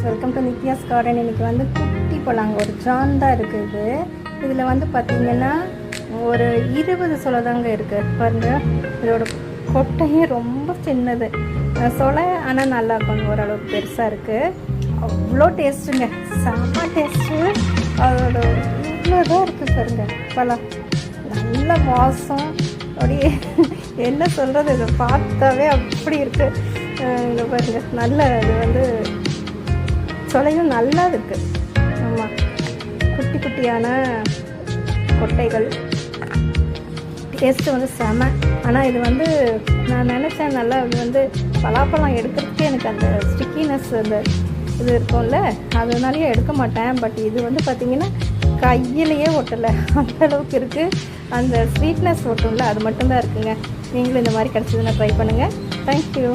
Welcome to Nithya's garden இன்னைக்கு வந்து குட்டி பழங்க ஒரு ஜான் தான் இருக்குது இதில் வந்து பார்த்திங்கன்னா ஒரு இருபது சொலை தாங்க இருக்குது பாருங்க இதோட கொட்டையே ரொம்ப சின்னது. சொலை ஆனால் நல்லா இருக்கும் ஓரளவுக்கு பெருசாக இருக்குது அவ்வளோ டேஸ்ட்டுங்க செம்ம டேஸ்ட்டு அதோட இவ்வளோதான் இருக்குது பாருங்க பழம். நல்ல வாசம். அப்படியே என்ன சொல்கிறது இதை பார்த்தாவே அப்படி இருக்குது இங்கே பாருங்க நல்ல இது வந்து சொலையும் நல்லா இருக்குது ஆமாம் குட்டி குட்டியான கொட்டைகள். டேஸ்ட்டு வந்து செம. ஆனால் இது வந்து நான் நினச்சேன் நல்லா இது வந்து பலாப்பழம் எடுக்கிறதுக்கே எனக்கு அந்த ஸ்டிக்கினஸ் அந்த இது இருக்கும்ல அதனாலேயே எடுக்க மாட்டேன். பட் இது வந்து பார்த்திங்கன்னா கையிலையே ஒட்டலை. அந்த அளவுக்கு இருக்குது அந்த ஸ்வீட்னஸ் ஒட்டும்ல அது மட்டும்தான் இருக்குங்க. நீங்களும் இந்த மாதிரி கிடச்சதுன்னா ட்ரை பண்ணுங்கள் தேங்க்யூ